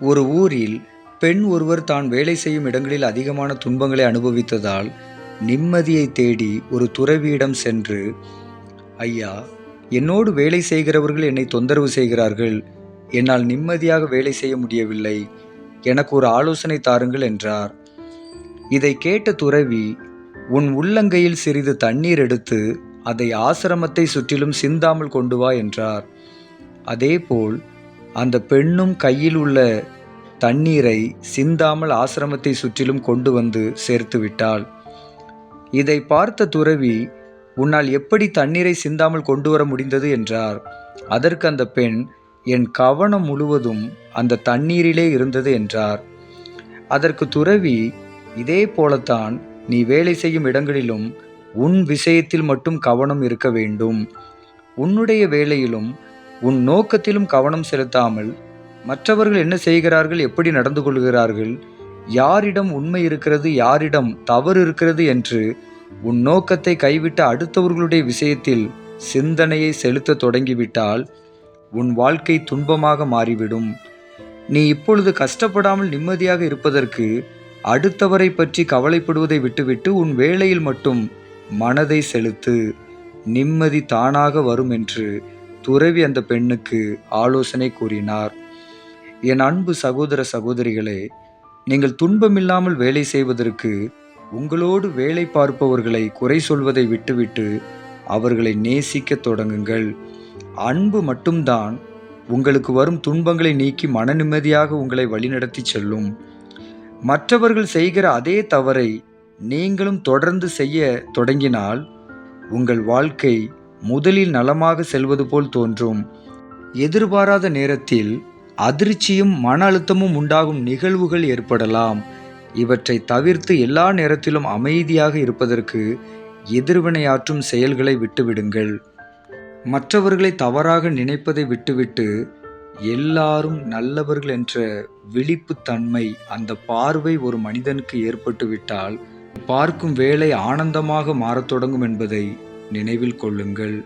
ஒரு ஊரில் பெண் ஒருவர் தான் வேலை செய்யும் இடங்களில் அதிகமான துன்பங்களை அனுபவித்ததால் நிம்மதியை தேடி ஒரு துறவியிடம் சென்று ஐயா என்னோடு வேலை செய்கிறவர்கள் என்னை தொந்தரவு செய்கிறார்கள். என்னால் நிம்மதியாக வேலை செய்ய முடியவில்லை. எனக்கு ஒரு ஆலோசனை தாருங்கள் என்றார். இதை கேட்ட துறவி உன் உள்ளங்கையில் சிறிது தண்ணீர் எடுத்து அதை ஆசிரமத்தை சுற்றிலும் சிந்தாமல் கொண்டு வா என்றார். அதேபோல் அந்த பெண்ணும் கையில் உள்ள தண்ணீரை சிந்தாமல் ஆசிரமத்தை சுற்றிலும் கொண்டு வந்து சேர்த்து விட்டாள். இதை பார்த்த துறவி உன்னால் எப்படி தண்ணீரை சிந்தாமல் கொண்டு வர முடிந்தது? என்றார். அதற்கு அந்த பெண் என் கவனம் முழுவதும் அந்த தண்ணீரிலே இருந்தது என்றார். அதற்கு துறவி இதே போலத்தான் நீ வேலை செய்யும் இடங்களிலும் உன் விஷயத்தில் மட்டும் கவனம் இருக்க வேண்டும். உன்னுடைய வேலையிலும் உன் நோக்கத்திலும் கவனம் செலுத்தாமல் மற்றவர்கள் என்ன செய்கிறார்கள் எப்படி நடந்து கொள்கிறார்கள் யாரிடம் உண்மை இருக்கிறது யாரிடம் தவறு இருக்கிறது என்று உன் நோக்கத்தை கைவிட்ட அடுத்தவர்களுடைய விஷயத்தில் சிந்தனையை செலுத்த தொடங்கிவிட்டால் உன் வாழ்க்கை துன்பமாக மாறிவிடும். நீ இப்பொழுது கஷ்டப்படாமல் நிம்மதியாக இருப்பதற்கு அடுத்தவரை பற்றி கவலைப்படுவதை விட்டுவிட்டு உன் வேலையில் மட்டும் மனதை செலுத்து. நிம்மதி தானாக வரும் என்று துறவி அந்த பெண்ணுக்கு ஆலோசனை கூறினார். என் அன்பு சகோதர சகோதரிகளே நீங்கள் துன்பமில்லாமல் வேலை செய்வதற்கு உங்களோடு வேலை பார்ப்பவர்களை குறை சொல்வதை விட்டுவிட்டு அவர்களை நேசிக்கத் தொடங்குங்கள். அன்பு மட்டும்தான் உங்களுக்கு வரும் துன்பங்களை நீக்கி மன நிம்மதியாக உங்களை வழிநடத்தி செல்லும். மற்றவர்கள் செய்கிற அதே தவறை நீங்களும் தொடர்ந்து செய்ய தொடங்கினால் உங்கள் வாழ்க்கை முதலில் நலமாக செல்வது போல் தோன்றும். எதிர்பாராத நேரத்தில் அதிர்ச்சியும் மன அழுத்தமும் உண்டாகும் நிகழ்வுகள் ஏற்படலாம். இவற்றை தவிர்த்து எல்லா நேரத்திலும் அமைதியாக இருப்பதற்கு எதிர்வினையாற்றும் செயல்களை விட்டுவிடுங்கள். மற்றவர்களை தவறாக நினைப்பதை விட்டுவிட்டு எல்லாரும் நல்லவர்கள் என்ற விழிப்புத்தன்மை அந்த பார்வை ஒரு மனிதனுக்கு ஏற்பட்டுவிட்டால் பார்க்கும் வேலை ஆனந்தமாக மாறத் தொடங்கும் என்பதை நினைவில் கொள்ளுங்கள்.